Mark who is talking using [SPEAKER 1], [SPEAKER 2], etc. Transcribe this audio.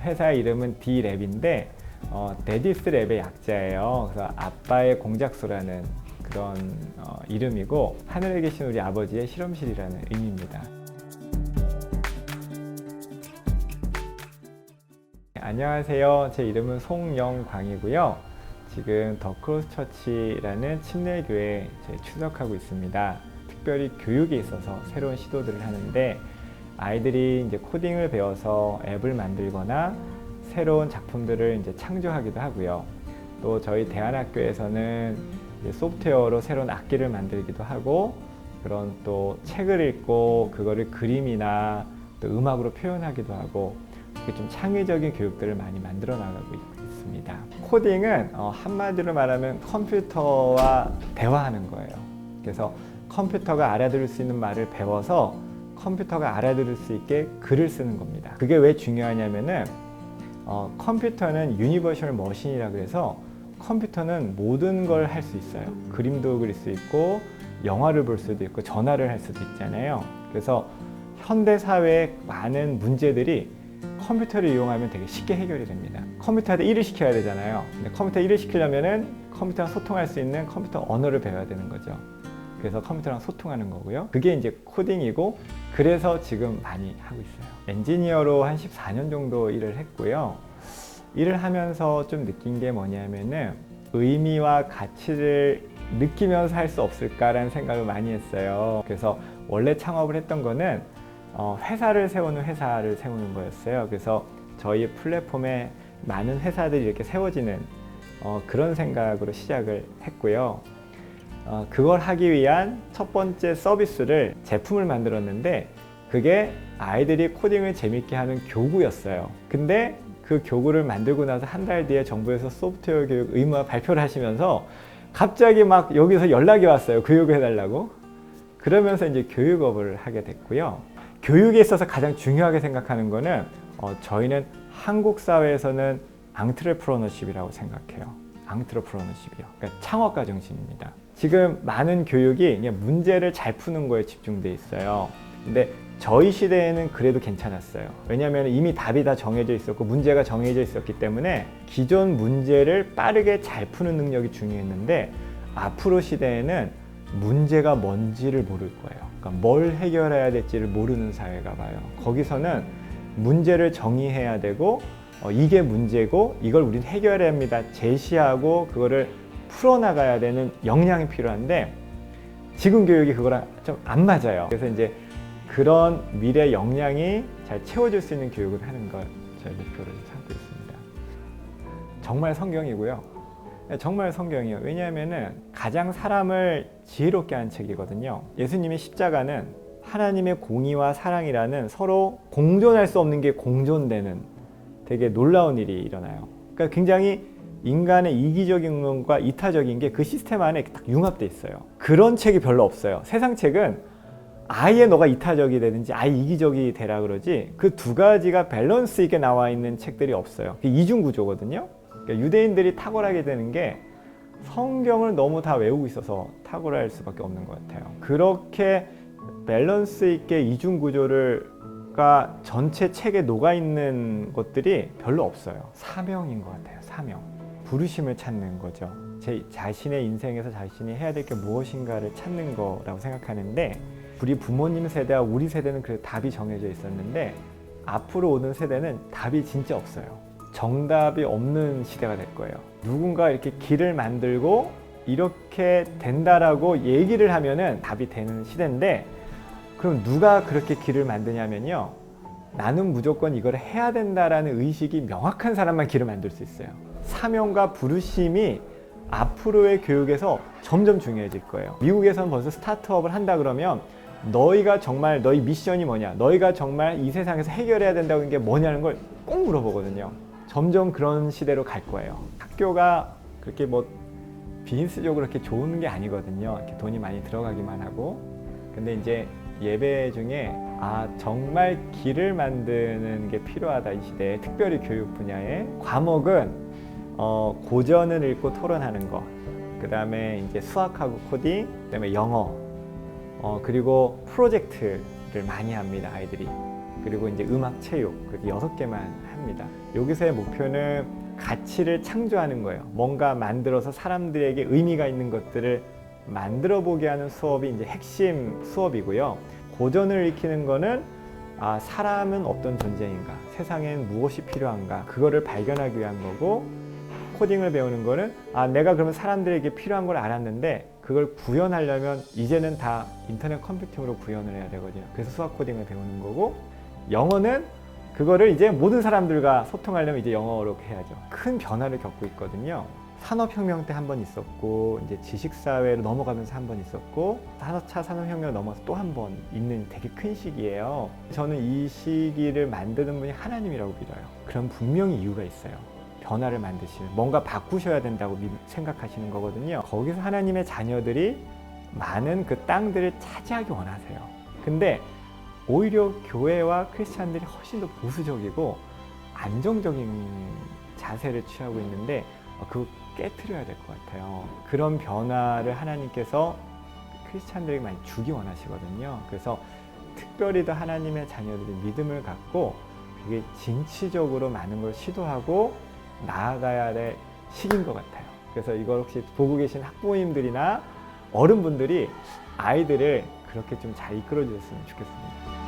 [SPEAKER 1] 회사 이름은 D랩인데 어, 데디스 랩의 약자예요. 그래서 아빠의 공작소라는 그런 어, 이름이고 하늘에 계신 우리 아버지의 실험실이라는 의미입니다. 네, 안녕하세요. 제 이름은 송영광이고요. 지금 더 크로스 처치라는 침례교회에 제 출석하고 있습니다. 특별히 교육에 있어서 새로운 시도들을 하는데 아이들이 이제 코딩을 배워서 앱을 만들거나 새로운 작품들을 이제 창조하기도 하고요. 또 저희 대안학교에서는 소프트웨어로 새로운 악기를 만들기도 하고 그런 또 책을 읽고 그거를 그림이나 또 음악으로 표현하기도 하고 좀 창의적인 교육들을 많이 만들어 나가고 있습니다. 코딩은 어, 한마디로 말하면 컴퓨터와 대화하는 거예요. 그래서 컴퓨터가 알아들을 수 있는 말을 배워서 컴퓨터가 알아들을 수 있게 글을 쓰는 겁니다. 그게 왜 중요하냐면은 어, 컴퓨터는 유니버셜 머신이라 그래서 컴퓨터는 모든 걸 할 수 있어요. 그림도 그릴 수 있고 영화를 볼 수도 있고 전화를 할 수도 있잖아요. 그래서 현대 사회의 많은 문제들이 컴퓨터를 이용하면 되게 쉽게 해결이 됩니다. 컴퓨터한테 일을 시켜야 되잖아요. 근데 컴퓨터 일을 시키려면은 컴퓨터랑 소통할 수 있는 컴퓨터 언어를 배워야 되는 거죠. 그래서 컴퓨터랑 소통하는 거고요. 그게 이제 코딩이고 그래서 지금 많이 하고 있어요. 엔지니어로 한 14년 정도 일을 했고요. 일을 하면서 좀 느낀 게 뭐냐면은 의미와 가치를 느끼면서 할 수 없을까라는 생각을 많이 했어요. 그래서 원래 창업을 했던 거는 어, 회사를 세우는 회사를 세우는 거였어요. 그래서 저희 플랫폼에 많은 회사들이 이렇게 세워지는 어, 그런 생각으로 시작을 했고요. 어, 그걸 하기 위한 첫 번째 서비스를 제품을 만들었는데 그게 아이들이 코딩을 재밌게 하는 교구였어요. 근데 그 교구를 만들고 나서 한 달 뒤에 정부에서 소프트웨어 교육 의무화 발표를 하시면서 갑자기 막 여기서 연락이 왔어요. 교육을 해달라고. 그러면서 이제 교육업을 하게 됐고요. 교육에 있어서 가장 중요하게 생각하는 거는 어, 저희는 한국 사회에서는 앙트레프로너십이라고 생각해요. 앙트레프로너십이요. 그러니까 창업가 정신입니다. 지금 많은 교육이 그냥 문제를 잘 푸는 거에 집중돼 있어요. 근데 저희 시대에는 그래도 괜찮았어요. 왜냐하면 이미 답이 다 정해져 있었고 문제가 정해져 있었기 때문에 기존 문제를 빠르게 잘 푸는 능력이 중요했는데 앞으로 시대에는 문제가 뭔지를 모를 거예요. 그러니까 뭘 해결해야 될지를 모르는 사회가 봐요. 거기서는 문제를 정의해야 되고 어, 이게 문제고 이걸 우리는 해결해야 합니다. 제시하고 그거를 풀어나가야 되는 역량이 필요한데 지금 교육이 그거랑 좀 안 맞아요. 그래서 이제 그런 미래 역량이 잘 채워질 수 있는 교육을 하는 걸 저희 목표로 삼고 있습니다. 정말 성경이고요. 네, 정말 성경이에요. 왜냐하면은 가장 사람을 지혜롭게 한 책이거든요. 예수님의 십자가는 하나님의 공의와 사랑이라는 서로 공존할 수 없는 게 공존되는 되게 놀라운 일이 일어나요. 그러니까 굉장히 인간의 이기적인 것과 이타적인 게 그 시스템 안에 딱 융합돼 있어요. 그런 책이 별로 없어요. 세상 책은 아예 너가 이타적이 되든지 아예 이기적이 되라 그러지 그 두 가지가 밸런스 있게 나와 있는 책들이 없어요. 이중 구조거든요. 그러니까 유대인들이 탁월하게 되는 게 성경을 너무 다 외우고 있어서 탁월할 수밖에 없는 것 같아요. 그렇게 밸런스 있게 이중 구조를 가 전체 책에 녹아 있는 것들이 별로 없어요. 사명인 것 같아요. 사명. 부르심을 찾는 거죠. 제 자신의 인생에서 자신이 해야 될 게 무엇인가를 찾는 거라고 생각하는데 우리 부모님 세대와 우리 세대는 그 답이 정해져 있었는데 앞으로 오는 세대는 답이 진짜 없어요. 정답이 없는 시대가 될 거예요. 누군가 이렇게 길을 만들고 이렇게 된다라고 얘기를 하면은 답이 되는 시대인데 그럼 누가 그렇게 길을 만드냐면요. 나는 무조건 이걸 해야 된다라는 의식이 명확한 사람만 길을 만들 수 있어요. 사명과 부르심이 앞으로의 교육에서 점점 중요해질 거예요. 미국에서는 벌써 스타트업을 한다 그러면 너희가 정말 너희 미션이 뭐냐, 너희가 정말 이 세상에서 해결해야 된다는 게 뭐냐는 걸 꼭 물어보거든요. 점점 그런 시대로 갈 거예요. 학교가 그렇게 뭐 비즈니스적으로 그렇게 좋은 게 아니거든요. 이렇게 돈이 많이 들어가기만 하고. 근데 이제 예배 중에 아 정말 길을 만드는 게 필요하다 이 시대에 특별히 교육 분야에 과목은 어, 고전을 읽고 토론하는 거, 그 다음에 이제 수학하고 코딩, 그 다음에 영어, 어, 그리고 프로젝트를 많이 합니다 아이들이. 그리고 이제 음악 체육 그렇게 여섯 개만 합니다. 여기서의 목표는 가치를 창조하는 거예요. 뭔가 만들어서 사람들에게 의미가 있는 것들을 만들어 보게 하는 수업이 이제 핵심 수업이고요. 고전을 익히는 거는 아, 사람은 어떤 존재인가, 세상엔 무엇이 필요한가, 그거를 발견하기 위한 거고, 코딩을 배우는 거는 아, 내가 그러면 사람들에게 필요한 걸 알았는데, 그걸 구현하려면 이제는 다 인터넷 컴퓨팅으로 구현을 해야 되거든요. 그래서 수학 코딩을 배우는 거고, 영어는 그거를 이제 모든 사람들과 소통하려면 이제 영어로 해야죠. 큰 변화를 겪고 있거든요. 산업혁명 때 한 번 있었고, 이제 지식사회로 넘어가면서 한 번 있었고, 4차 산업혁명 넘어서 또 한 번 있는 되게 큰 시기예요. 저는 이 시기를 만드는 분이 하나님이라고 믿어요. 그럼 분명히 이유가 있어요. 변화를 만드시는, 뭔가 바꾸셔야 된다고 믿- 생각하시는 거거든요. 거기서 하나님의 자녀들이 많은 그 땅들을 차지하기 원하세요. 근데 오히려 교회와 크리스찬들이 훨씬 더 보수적이고 안정적인 자세를 취하고 있는데 어, 그거 깨트려야 될 것 같아요. 그런 변화를 하나님께서 크리스찬들에게 많이 주기 원하시거든요. 그래서 특별히 더 하나님의 자녀들이 믿음을 갖고 되게 진취적으로 많은 걸 시도하고 나아가야 될 시기인 것 같아요. 그래서 이걸 혹시 보고 계신 학부모님들이나 어른분들이 아이들을 그렇게 좀 잘 이끌어 주셨으면 좋겠습니다.